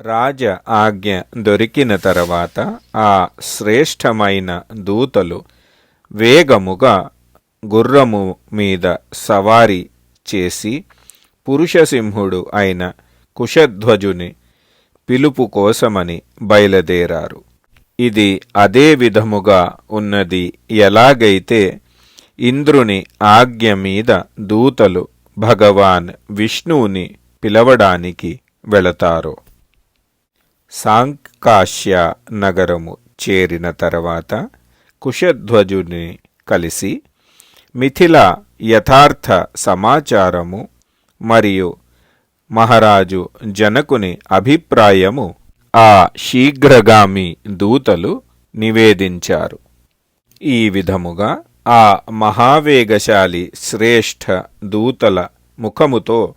రాజ ఆజ్ఞ దొరికిన తర్వాత ఆ శ్రేష్టమైన దూతలు వేగముగా గుర్రము మీద సవారీ చేసి పురుషసింహుడు అయిన కుశధ్వజుని పిలుపు కోసమని బయలుదేరారు. ఇది అదే విధముగా ఉన్నది ఎలాగైతే ఇంద్రుని ఆజ్ఞ మీద దూతలు భగవాన్ విష్ణువుని పిలవడానికి వెళతారో. సాంకాశ్య నగరము చేరిన తర్వాత కుశధ్వజుని కలిసి మిథిల యథార్థ సమాచారము మరియు మహారాజు జనకుని అభిప్రాయము ఆ శీఘ్రగామి దూతలు నివేదించారు. ఈ విధముగా ఆ మహావేగశాలి శ్రేష్ఠ దూతల ముఖముతో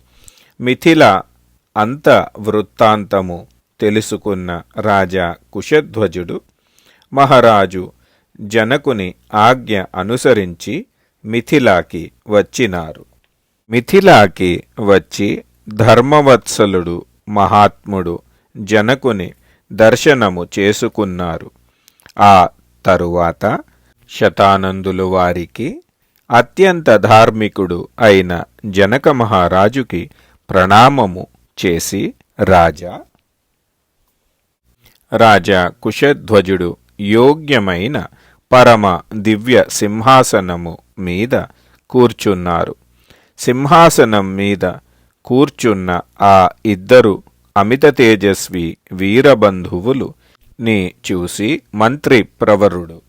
మిథిల అంత వృత్తాంతము తెలుసుకున్న రాజా కుశధ్వజుడు మహారాజు జనకుని ఆజ్ఞ అనుసరించి మిథిలాకి వచ్చినారు. మిథిలాకి వచ్చి ధర్మవత్సలుడు మహాత్ముడు జనకుని దర్శనము చేసుకున్నారు. ఆ తరువాత శతానందులు వారికి అత్యంత ధార్మికుడు అయిన జనక మహారాజుకి ప్రణామము చేసి రాజా రాజా కుశధ్వజుడు యోగ్యమైన పరమ దివ్య సింహాసనము మీద కూర్చున్నారు. సింహాసనం మీద కూర్చున్న ఆ ఇద్దరు అమిత తేజస్వి వీరబంధువులు నీ చూసి మంత్రి ప్రవరుడు